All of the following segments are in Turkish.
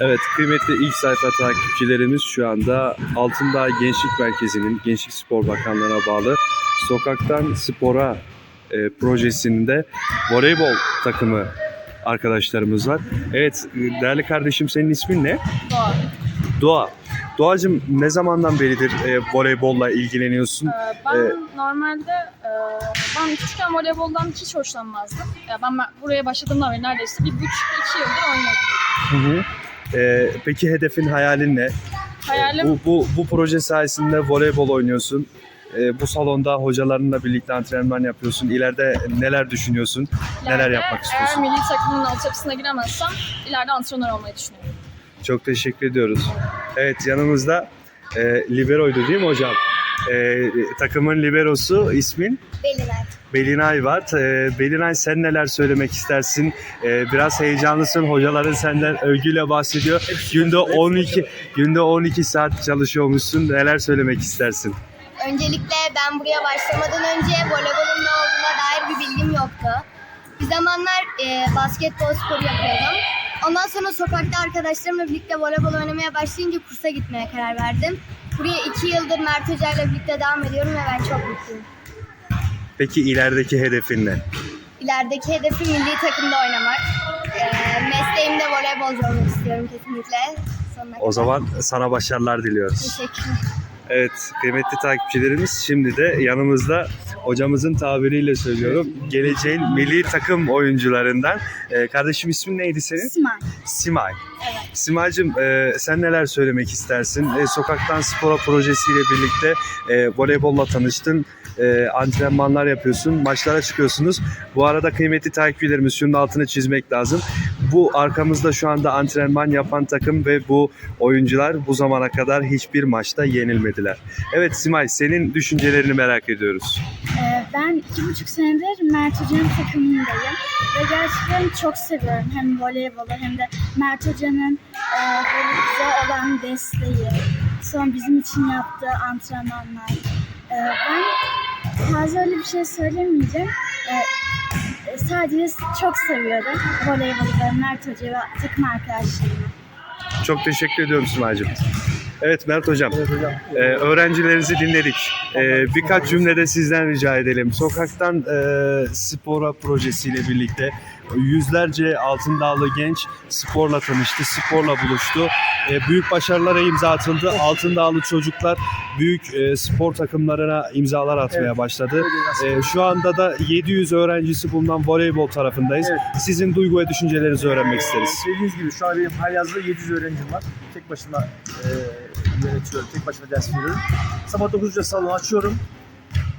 Evet kıymetli ilk sayfa takipçilerimiz şu anda Altındağ Gençlik Merkezi'nin Gençlik Spor Bakanlığı'na bağlı Sokaktan Spora e, projesinde voleybol takımı arkadaşlarımız var. Evet değerli kardeşim senin ismin ne? Doğa. Doğa. Doğacığım ne zamandan beridir e, voleybolla ilgileniyorsun? Ee, ben Ee, normalde e, ben küçükken voleyboldan hiç hoşlanmazdım. Ya ben buraya başladığımdan beri neredeyse bir buçuk iki yıldır oynuyorum. Hı hı. E, peki hedefin hayalin ne? Hayalim Bu, bu, bu proje sayesinde voleybol oynuyorsun. E, bu salonda hocalarınla birlikte antrenman yapıyorsun. İleride neler düşünüyorsun? Neler ileride yapmak istiyorsun? Eğer milli takımın altyapısına giremezsem ileride antrenör olmayı düşünüyorum. Çok teşekkür ediyoruz. Evet yanımızda e, liberoydu değil mi hocam? E, takımın liberosu ismin Belinay. Belinay var. E, Belinay sen neler söylemek istersin? E, biraz heyecanlısın. Hocaların senden övgüyle bahsediyor. Günde 12 günde 12 saat çalışıyormuşsun. Neler söylemek istersin? Öncelikle ben buraya başlamadan önce voleybolun ne olduğuna dair bir bilgim yoktu. Bir zamanlar e, basketbol sporu yapıyordum. Ondan sonra sokakta arkadaşlarımla birlikte voleybol oynamaya başlayınca kursa gitmeye karar verdim. Buraya iki yıldır Mert Hoca ile birlikte devam ediyorum ve ben çok mutluyum. Peki ilerideki hedefin ne? İlerideki hedefim milli takımda oynamak. E, mesleğimde voleybolcu olmak istiyorum kesinlikle. Sonuna O zaman sana başarılar diliyoruz. Teşekkürler. Evet kıymetli takipçilerimiz şimdi de yanımızda hocamızın tabiriyle söylüyorum geleceğin milli takım oyuncularından. Ee, kardeşim ismin neydi senin? Simay. Simay. Evet. Simay'cığım e, sen neler söylemek istersin? E, Sokaktan Spora projesiyle birlikte e, voleybolla tanıştın. E, antrenmanlar yapıyorsun, maçlara çıkıyorsunuz. Bu arada kıymetli takipçilerimiz şunun altını çizmek lazım. Bu arkamızda şu anda antrenman yapan takım ve bu oyuncular bu zamana kadar hiçbir maçta yenilmediler. Evet Simay senin düşüncelerini merak ediyoruz. Ee, Ben iki buçuk senedir Mert Hoca'nın takımındayım ve gerçekten çok seviyorum hem voleybolu hem de Mert Hoca'nın e, böyle bize olan desteği, son bizim için yaptığı antrenmanlar. Ee, Ben fazla öyle bir şey söylemeyeceğim. Ee, Sadece çok seviyorum voleybolu ve Mert Hoca ve takım arkadaşlarımı. Çok teşekkür ediyorum Simay'cığım. Evet Mert Hocam, e, öğrencilerinizi dinledik. E, birkaç cümlede sizden rica edelim. Sokaktan e, spora projesiyle birlikte yüzlerce altın dağlı genç sporla tanıştı, sporla buluştu. E, büyük başarılara imza atıldı. Altın dağlı çocuklar büyük e, spor takımlarına imzalar atmaya başladı. E, şu anda da 700 öğrencisi bulunan voleybol tarafındayız. Evet. Sizin duygu ve düşüncelerinizi öğrenmek isteriz. Dediğiniz gibi şu an benim halihazırda 700 öğrencim var. Tek başıma e, yönetiyorum, tek başıma ders veriyorum. Sabah 9'da salon açıyorum.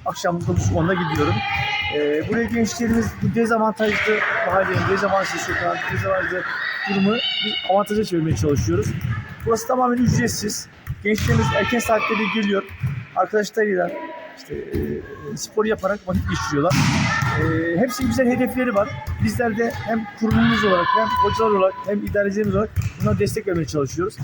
Akşam 9-10'da gidiyorum. E, buraya gençlerimiz bu dezavantajlı mahallenin, dezavantajlı sokağın, dezavantajlı durumu biz avantaja çevirmeye çalışıyoruz. Burası tamamen ücretsiz. Gençlerimiz erken saatlerde geliyor. Arkadaşlarıyla işte e, spor yaparak vakit geçiriyorlar. E, hepsinin güzel hedefleri var. Bizler de hem kurumumuz olarak hem hocalar olarak hem idarecilerimiz olarak buna destek vermeye çalışıyoruz.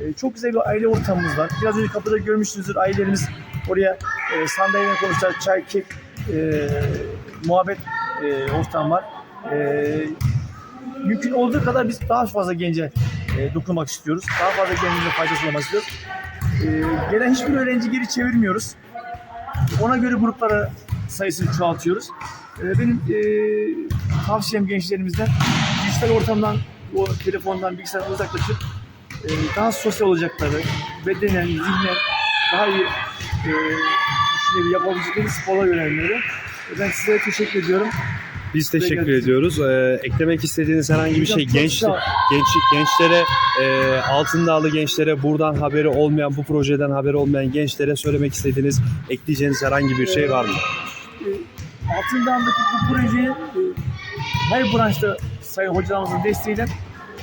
E, çok güzel bir aile ortamımız var. Biraz önce kapıda görmüşsünüzdür ailelerimiz oraya e, sandalyeyle konuşacak çay, kek, e, muhabbet e, ortam var. E, mümkün olduğu kadar biz daha fazla gence e, dokunmak istiyoruz. Daha fazla gencimize faydası olmak istiyoruz. E, gelen hiçbir öğrenci geri çevirmiyoruz. Ona göre gruplara sayısını çoğaltıyoruz. E, benim e, tavsiyem gençlerimizden dijital ortamdan, o telefondan, bilgisayardan uzaklaşıp daha sosyal olacakları, bedenen, zihnen daha iyi e, düşünebilir, yapabilecekleri spora yönelmeleri. E, Ben size teşekkür ediyorum. Biz teşekkür geldiniz. ediyoruz. Ee, eklemek istediğiniz herhangi bir şey genç, genç gençlere e, altın dağlı gençlere buradan haberi olmayan bu projeden haberi olmayan gençlere söylemek istediğiniz ekleyeceğiniz herhangi bir şey var mı? e, Altındağ'daki bu proje e, her branşta sayın hocalarımızın desteğiyle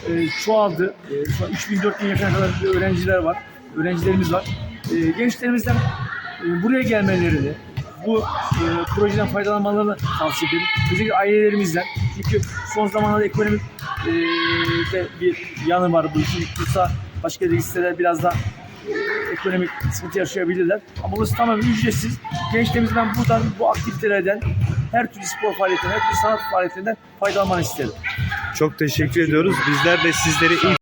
e, çoğaldı. E, şu an 3000-4000 yakına kadar öğrenciler var. Öğrencilerimiz var. E, gençlerimizden e, buraya gelmelerini, bu e, projeden faydalanmalarını tavsiye ederim. Özellikle ailelerimizden. Çünkü son zamanlarda ekonomik e, de bir yanı var bu işin. Yoksa başka listeler biraz da ekonomik sıkıntı yaşayabilirler. Ama burası tamamen ücretsiz. Gençlerimizden buradan bu aktivitelerden her türlü spor faaliyetinden, her türlü sanat faaliyetlerinden faydalanmanı isterim. Çok teşekkür ediyoruz. Bizler de sizleri